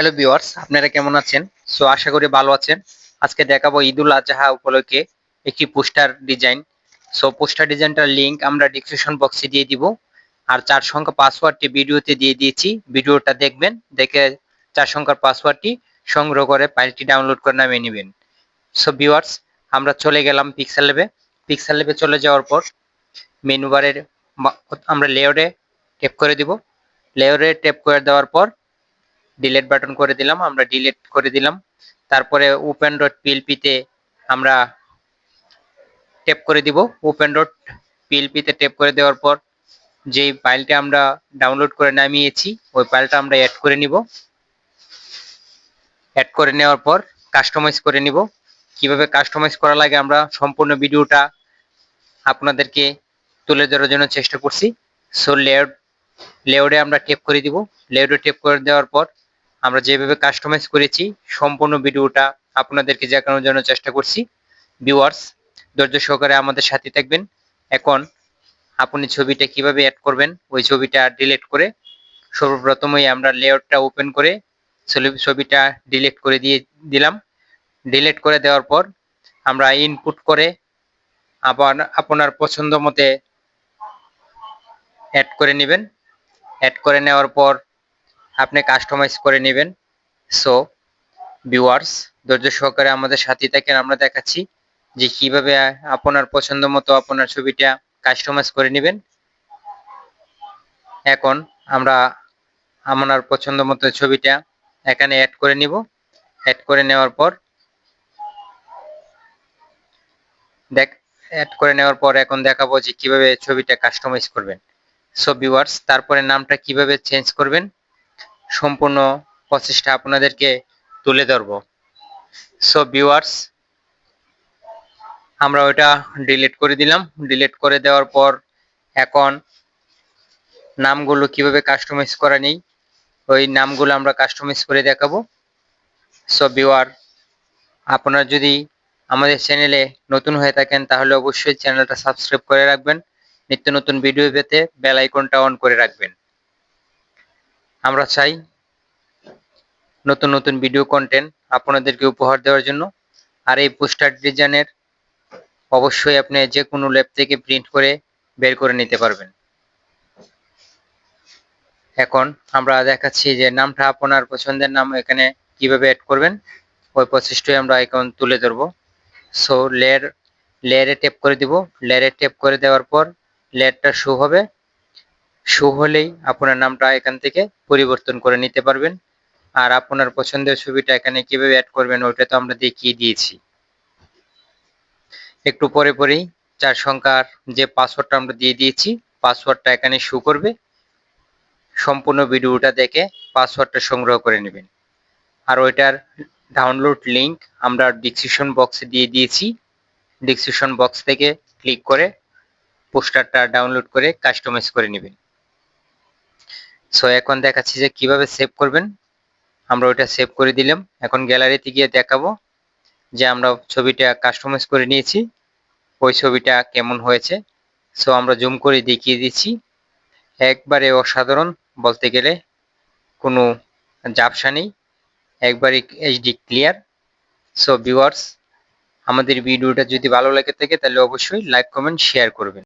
Hello viewers আপনারা কেমন আছেন? সো আশা করি ভালো আছেন। আজকে দেখাবো ঈদুল আজহা উপলক্ষে একটি পোস্টার ডিজাইন। সো পোস্টার ডিজাইনটার লিংক আমরা ডিসক্রিপশন বক্সে দিয়ে দিব। আর চার সংখ্যা পাসওয়ার্ডটি ভিডিওতে দিয়ে দিয়েছি। ভিডিওটা দেখবেন, দেখে চার সংখ্যার পাসওয়ার্ডটি সংগ্রহ করে ফাইলটি ডাউনলোড করে নামিয়ে নেবেন। সো ভিউয়ার্স আমরা চলে গেলাম পিক্সেল ল্যাবে পিক্সেল ল্যাবে চলে যাওয়ার পর মেনু বারের আমরা লেয়ারে ট্যাপ করে দিব। লেয়ারে ট্যাপ করে দেওয়ার পর ডিলেট বাটন করে দিলাম, আমরা ডিলেট করে দিলাম। তারপরে ওপেন ডট পিএলপিতে আমরা ট্যাপ করে দিব। ওপেন ডট পিএলপিতে ট্যাপ করে দেওয়ার পর যে ফাইলটা আমরা ডাউনলোড করে নামিয়েছি, ওই ফাইলটা আমরা অ্যাড করে নিব। অ্যাড করে নেওয়ার পর কাস্টমাইজ করে নিব। কীভাবে কাস্টমাইজ করা লাগে আমরা সম্পূর্ণ ভিডিওটা আপনাদেরকে তুলে ধরার জন্য চেষ্টা করছি। সো লেআউট লেআউটে আমরা টেপ করে দিব। লেআউটে টেপ করে দেওয়ার পর আমরা যেভাবে কাস্টমাইজ করেছি, সম্পূর্ণ ভিডিওটা আপনাদেরকে দেখানোর জন্য চেষ্টা করছি। ভিউয়ার্স ধৈর্য সহকারে আমাদের সাথে থাকবেন। এখন আপনি ছবিটা কীভাবে অ্যাড করবেন, ওই ছবিটা ডিলিট করে সর্বপ্রথমই আমরা লেআউটটা ওপেন করে ছবিটা ডিলিট করে দিয়ে দিলাম। ডিলিট করে দেওয়ার পর আমরা ইনপুট করে আবার আপনার পছন্দ মতে অ্যাড করে নেবেন। অ্যাড করে নেওয়ার পর আপনি কাস্টমাইজ করে নেবেন। সো ভিউয়ার্স ধৈর্য সহকারে আমাদের সাথে থাকেন। আমরা দেখাচ্ছি যে কীভাবে আপনার পছন্দ মতো আপনার ছবিটা কাস্টমাইজ করে নেবেন। এখন আমরা আমার পছন্দ মতো ছবিটা এখানে অ্যাড করে নিব। অ্যাড করে নেওয়ার পর, দেখ অ্যাড করে নেওয়ার পর এখন দেখাবো যে কীভাবে ছবিটা কাস্টমাইজ করবেন। সো ভিউয়ার্স তারপরে নামটা কীভাবে চেঞ্জ করবেন? সম্পূর্ণ প্রচেষ্টা আপনাদেরকে তুলে ধরবো। সো ভিউয়ার্স আমরা ওইটা ডিলিট করে দিলাম। ডিলিট করে দেওয়ার পর এখন নামগুলো কীভাবে কাস্টমাইজ করা নেই, ওই নামগুলো আমরা কাস্টমাইজ করে দেখাবো। সো ভিউয়ার আপনারা যদি আমাদের চ্যানেলে নতুন হয়ে থাকেন, তাহলে অবশ্যই চ্যানেলটা সাবস্ক্রাইব করে রাখবেন। নিত্য নতুন ভিডিও পেতে বেল আইকনটা অন করে রাখবেন। আমরা চাই নতুন নতুন ভিডিও কন্টেন্ট আপনাদেরকে উপহার দেওয়ার জন্য। আর এই পোস্টার ডিজাইনের অবশ্যই আপনি যে কোনো ল্যাব থেকে প্রিন্ট করে বের করে নিতে পারবেন। এখন আমরা দেখাচ্ছি যে নামটা, আপনার পছন্দের নাম এখানে কীভাবে অ্যাড করবেন, ওই প্রসেসটাই আমরা এখন তুলে ধরবো। সো লেয়ার লেয়ারে টেপ করে দিব। লেয়ারে টেপ করে দেওয়ার পর লেয়ারটা শো হবে। শো হলেই আপনার নামটা এখান থেকে পরিবর্তন করে নিতে পারবেন। আর আপনার পছন্দের ছবিটা এখানে কীভাবে অ্যাড করবেন ওইটা তো আমরা দেখিয়ে দিয়েছি। একটু পরে পরেই চার সংখ্যার যে পাসওয়ার্ডটা আমরা দিয়ে দিয়েছি পাসওয়ার্ডটা এখানে শো করবে। সম্পূর্ণ ভিডিওটা দেখে পাসওয়ার্ডটা সংগ্রহ করে নেবেন। আর ওইটার ডাউনলোড লিংক আমরা ডিসক্রিপশন বক্সে দিয়ে দিয়েছি। ডিসক্রিপশন বক্স থেকে ক্লিক করে পোস্টারটা ডাউনলোড করে কাস্টমাইজ করে নেবেন। সো এখন দেখাচ্ছি যে কীভাবে সেভ করবেন। আমরা ওইটা সেভ করে দিলাম। এখন গ্যালারিতে গিয়ে দেখাবো যে আমরা ছবিটা কাস্টমাইজ করে নিয়েছি। ওই ছবিটা কেমন হয়েছে। সো আমরা জুম করে দেখিয়ে দিচ্ছি। একবারে অসাধারণ বলতে গেলে কোনো জাপসা নেই। একবারে এইচডি ক্লিয়ার সো ভিউয়ার্স আমাদের ভিডিওটা যদি ভালো লাগে থাকে, তাহলে অবশ্যই লাইক কমেন্ট শেয়ার করবেন।